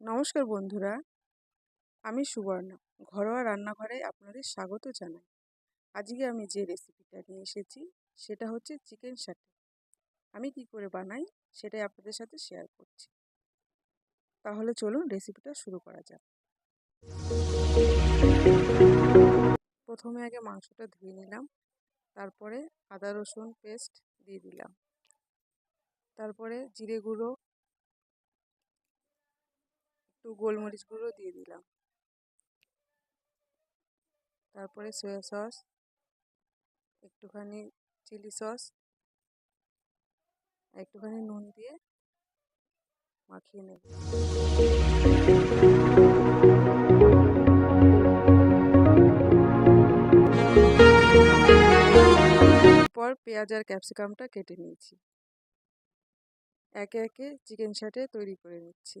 নমস্কার বন্ধুরা, আমি সুবর্ণা, ঘরোয়া রান্নাঘরে আপনাদের স্বাগত জানাই। আজকে আমি যে রেসিপিটা নিয়ে এসেছি, সেটা হচ্ছে চিকেন সাটে আমি কি করে বানাই, সেটাই আপনাদের সাথে শেয়ার করছি। তাহলে চলুন রেসিপিটা শুরু করা যাক। প্রথমে আগে মাংসটা ধুয়ে নিলাম, তারপরে আদা রসুন পেস্ট দিয়ে দিলাম। তারপরে জিরে গুঁড়ো একটু গোলমরিচ গুঁড়ো দিয়ে দিলাম। তারপরে সয়া সস একটুখানি চিলি সস একটুখানি নুন দিয়ে মাখিয়ে নেব। পর পেঁয়াজ আর ক্যাপসিকামটা কেটে নিয়েছি। একে একে চিকেন শাটে তৈরি করে নিচ্ছি।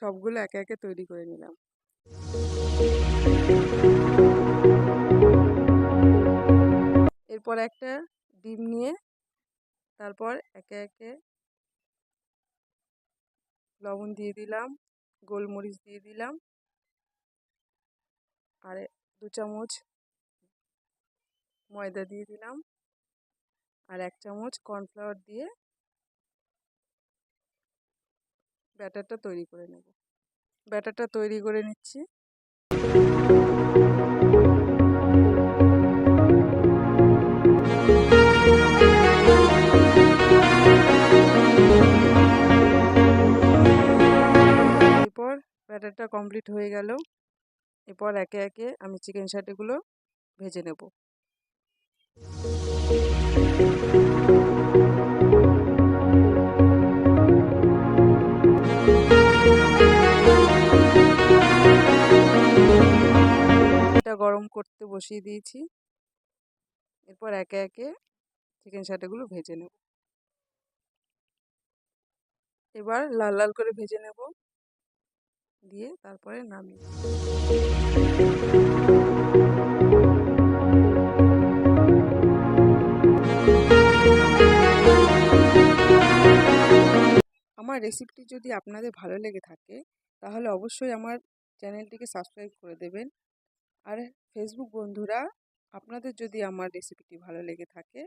সবগুলো একে একে তৈরি করে নিলাম। এরপর একটা ডিম নিয়ে, তারপর একে একে লবণ দিয়ে দিলাম, গোলমরিচ দিয়ে দিলাম, আর দু চামচ ময়দা দিয়ে দিলাম, আর এক চামচ কর্নফ্লাওয়ার দিয়ে ব্যাটারটা তৈরি করে নেব। ব্যাটারটা তৈরি করে নিচ্ছি। এরপর ব্যাটারটা কমপ্লিট হয়ে গেল। এরপর একে একে আমি চিকেন শাটিগুলো ভেজে নেব। গরম করতে বসিয়ে দিয়েছি। এরপর একে একে চিকেন শাটাগুলো ভেজে নেব। এবার লাল লাল করে ভেজে নেব। দিয়ে তারপরে নামিয়ে আমার রেসিপিটি যদি আপনাদের ভালো লেগে থাকে, তাহলে অবশ্যই আমার চ্যানেলটিকে সাবস্ক্রাইব করে দেবেন। আর ফেসবুক বন্ধুরা, আপনাদের যদি আমার রেসিপিটি ভালো লেগে থাকে,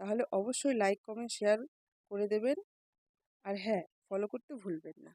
তাহলে অবশ্যই লাইক কমেন্ট শেয়ার করে দেবেন। আর হ্যাঁ ফলো করতে ভুলবেন না।